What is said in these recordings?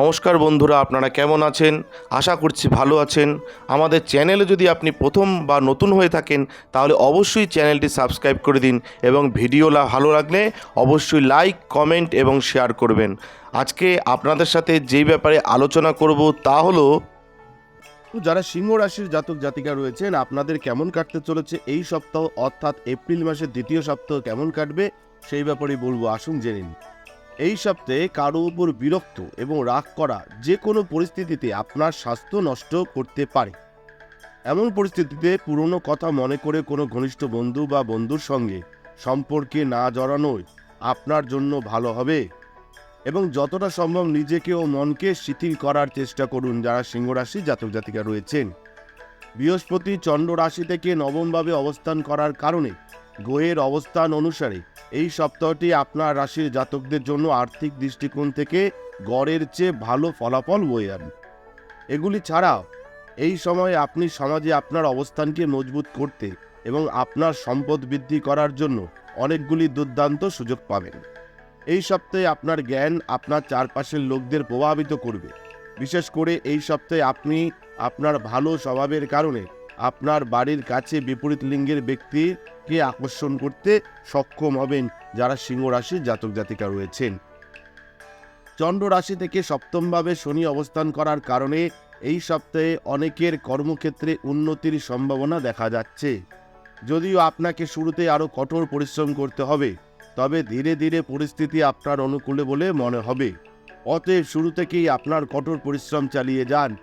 নমস্কার বন্ধুরা, আপনারা কেমন আছেন? আশা করছি ভালো আছেন। আমাদের চ্যানেলে যদি আপনি প্রথম বা নতুন হয়ে থাকেন, তাহলে অবশ্যই চ্যানেলটি সাবস্ক্রাইব করে দিন এবং ভিডিও ভালো লাগলে অবশ্যই লাইক, কমেন্ট এবং শেয়ার করবেন। আজকে আপনাদের সাথে যেই ব্যাপারে আলোচনা করব তা হলো যারা সিংহ রাশির জাতক জাতিকা রয়েছেন, আপনাদের কেমন কাটতে চলেছে এই সপ্তাহ, অর্থাৎ এপ্রিল মাসের দ্বিতীয় সপ্তাহ কেমন কাটবে, সেই ব্যাপারে বলব, আসুন জেনে নিন এই সপ্তাহে কারও উপর বিরক্ত এবং রাগ করা যে কোনো পরিস্থিতিতে আপনার স্বাস্থ্য নষ্ট করতে পারে। এমন পরিস্থিতিতে পুরনো কথা মনে করে কোনো ঘনিষ্ঠ বন্ধু বা বন্ধুর সঙ্গে সম্পর্কে না জড়ানোই আপনার জন্য ভালো হবে এবং যতটা সম্ভব নিজেকে ও মনকে শিথিল করার চেষ্টা করুন যারা সিংহরাশি জাতক জাতিকা রয়েছেন। বৃহস্পতি চন্দ্র রাশি থেকে নবমভাবে অবস্থান করার কারণে গ্রহের অবস্থান অনুসারে এই সপ্তাহটি আপনার রাশির জাতকদের জন্য আর্থিক দৃষ্টিকোণ থেকে গড়ের চেয়ে ভালো ফলাফল বয়ে আনবে এগুলি ছাড়াও, এই সময়ে আপনি সমাজে আপনার অবস্থানকে মজবুত করতে এবং আপনার সম্পদ বৃদ্ধি করার জন্য অনেকগুলি দুর্দান্ত সুযোগ পাবেন। এই সপ্তাহে আপনার জ্ঞান আপনার চারপাশের লোকদের প্রভাবিত করবে। বিশেষ করে এই সপ্তাহে আপনি আপনার ভালো স্বভাবের কারণে আপনার বাড়ির কাছে বিপরীত লিঙ্গের ব্যক্তিকে আকর্ষণ করতে সক্ষম হবেন যারা সিংহ রাশির জাতক জাতিকা রয়েছেন। চন্দ্র রাশি থেকে সপ্তমভাবে শনি অবস্থান করার কারণে এই সপ্তাহে অনেকের কর্মক্ষেত্রে উন্নতির সম্ভাবনা দেখা যাচ্ছে। যদিও আপনাকে শুরুতে আরও কঠোর পরিশ্রম করতে হবে, তবে ধীরে ধীরে পরিস্থিতি আপনার অনুকূলে বলে মনে হবে। অতএব শুরু থেকেই আপনার কঠোর পরিশ্রম চালিয়ে যান।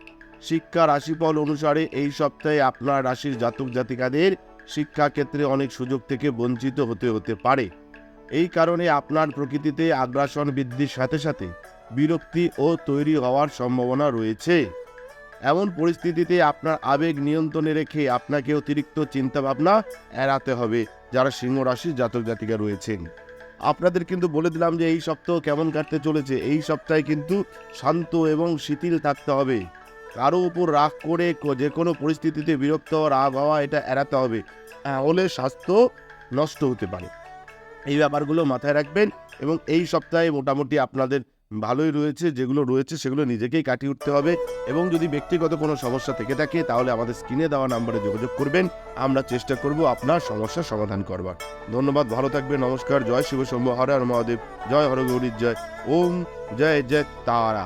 শিক্ষা রাশিফল অনুসারে এই সপ্তাহে আপনার রাশির জাতক জাতিকাদের শিক্ষাক্ষেত্রে অনেক সুযোগ থেকে বঞ্চিত হতে হতে পারে। এই কারণে আপনার প্রকৃতিতে আগ্রাসন বৃদ্ধির সাথে সাথে বিরক্তি ও তৈরি হওয়ার সম্ভাবনা রয়েছে। এমন পরিস্থিতিতে আপনার আবেগ নিয়ন্ত্রণে রেখে আপনাকে অতিরিক্ত চিন্তাভাবনা এড়াতে হবে, যারা সিংহ রাশির জাতক জাতিকা রয়েছেন। আপনাদের কিন্তু বলে দিলাম যে এই সপ্তাহ কেমন কাটতে চলেছে। এই সপ্তাহে কিন্তু শান্ত এবং শিথিল থাকতে হবে। কারও উপর রাগ করে যে কোনো পরিস্থিতিতে বিরক্ত রাগ হওয়া, এটা এড়াতে হবে। হলে স্বাস্থ্য নষ্ট হতে পারে। এই ব্যাপারগুলো মাথায় রাখবেন এবং এই সপ্তাহে মোটামুটি আপনাদের ভালোই রয়েছে, যেগুলো রয়েছে সেগুলো নিজেকেই কাটিয়ে উঠতে হবে এবং যদি ব্যক্তিগত কোনো সমস্যা থেকে থাকে, তাহলে আমাদের স্ক্রিনে দেওয়া নাম্বারে যোগাযোগ করবেন। আমরা চেষ্টা করব আপনার সমস্যার সমাধান করবার। ধন্যবাদ, ভালো থাকবেন, নমস্কার, জয় শিব শম্ভ হর হর মহাদেব, জয় হর গৌরীর জয়। ওম, জয় জয় তারা